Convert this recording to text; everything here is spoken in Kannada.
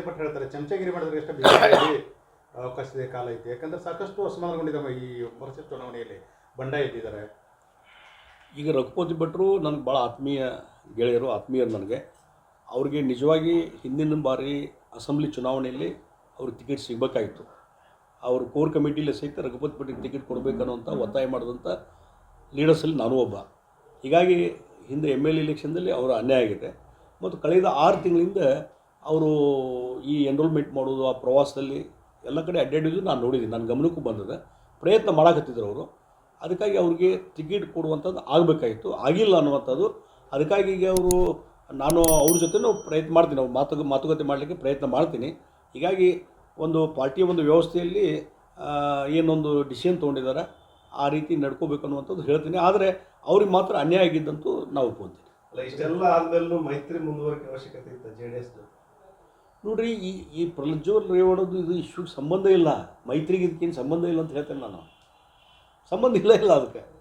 ಪ್ರತಿಭಟನೆ ಹೇಳ್ತಾರೆ. ಚಮಚಗಿರಿ ಮಾಡಿದ್ರೆ ಎಷ್ಟು ಬಿಜೆಪಿ ಅವಕಾಶದ ಕಾಲ ಐತೆ. ಯಾಕಂದ್ರೆ ಸಾಕಷ್ಟು ಅಸಮಾಧಾನಗೊಂಡಿದ್ದಾವೆ ಈ ವರ್ಷದ ಚುನಾವಣೆಯಲ್ಲಿ. ಬಂಡಾಯ ಇದ್ದಿದ್ದಾರೆ ಈಗ ರಘುಪತಿ ಭಟ್ರು ನನಗೆ ಭಾಳ ಆತ್ಮೀಯ ಗೆಳೆಯರು ಆತ್ಮೀಯರು ನನಗೆ. ಅವ್ರಿಗೆ ನಿಜವಾಗಿ ಹಿಂದಿನ ಬಾರಿ ಅಸೆಂಬ್ಲಿ ಚುನಾವಣೆಯಲ್ಲಿ ಅವ್ರಿಗೆ ಟಿಕೆಟ್ ಸಿಗಬೇಕಾಗಿತ್ತು ಅವರು ಕೋರ್ ಕಮಿಟಿಲಿ ಸಹಿತ ರಘುಪತಿ ಭಟ್ರಿಗೆ ಟಿಕೆಟ್ ಕೊಡಬೇಕನ್ನುವಂಥ ಒತ್ತಾಯ ಮಾಡಿದಂಥ ಲೀಡರ್ಸಲ್ಲಿ ನಾನು ಒಬ್ಬ. ಹೀಗಾಗಿ ಹಿಂದೆ ಎಂ ಎಲ್ ಎಲೆಕ್ಷನ್ದಲ್ಲಿ ಅವರ ಅನ್ಯಾಯ ಆಗಿದೆ. ಮತ್ತು ಕಳೆದ ಆರು ತಿಂಗಳಿಂದ ಅವರು ಈ ಎನ್ರೋಲ್ಮೆಂಟ್ ಮಾಡೋದು ಆ ಪ್ರವಾಸದಲ್ಲಿ ಎಲ್ಲ ಕಡೆ ಅಡ್ಡಾಡಿದ್ದು ನಾನು ನೋಡಿದ್ದೀನಿ. ನನ್ನ ಗಮನಕ್ಕೂ ಬಂದಿದೆ. ಪ್ರಯತ್ನ ಮಾಡಕತ್ತಿದ್ರು ಅವರು. ಅದಕ್ಕಾಗಿ ಅವ್ರಿಗೆ ಟಿಕೆಟ್ ಕೊಡುವಂಥದ್ದು ಆಗಬೇಕಾಗಿತ್ತು. ಆಗಿಲ್ಲ ಅನ್ನುವಂಥದ್ದು. ಅದಕ್ಕಾಗಿ ಈಗ ಅವರು ನಾನು ಅವ್ರ ಜೊತೆನೂ ಪ್ರಯತ್ನ ಮಾಡ್ತೀನಿ. ಅವ್ರು ಮಾತು ಮಾತುಕತೆ ಮಾಡಲಿಕ್ಕೆ ಪ್ರಯತ್ನ ಮಾಡ್ತೀನಿ. ಹೀಗಾಗಿ ಒಂದು ಪಾರ್ಟಿಯ ಒಂದು ವ್ಯವಸ್ಥೆಯಲ್ಲಿ ಏನೊಂದು ಡಿಸಿಷನ್ ತೊಗೊಂಡಿದ್ದಾರೆ ಆ ರೀತಿ ನಡ್ಕೋಬೇಕು ಅನ್ನುವಂಥದ್ದು ಹೇಳ್ತೀನಿ. ಆದರೆ ಅವ್ರಿಗೆ ಮಾತ್ರ ಅನ್ಯಾಯ ಆಗಿದ್ದಂತೂ ನಾವು ಒಪ್ಕೊಂತೀನಿ ಅಲ್ಲ, ಇಷ್ಟೆಲ್ಲ ಆದಮೇಲೂ ಮೈತ್ರಿ ಮುಂದುವರಿಕೆ ಅವಶ್ಯಕತೆ ಇತ್ತು ಜೆ ಡಿ ಎಸ್ ನೋಡ್ರಿ, ಈ ಈ ಪ್ರಜ್ವಲ್ ರೇವಣದ್ದು ಇದು ಇಷ್ಟು ಸಂಬಂಧ ಇಲ್ಲ. ಮೈತ್ರಿಗೆ ಇದಕ್ಕೇನು ಸಂಬಂಧ ಇಲ್ಲ ಅಂತ ಹೇಳ್ತೇನೆ ನಾನು. ಸಂಬಂಧ ಇಲ್ಲ ಇಲ್ಲ ಅದಕ್ಕೆ.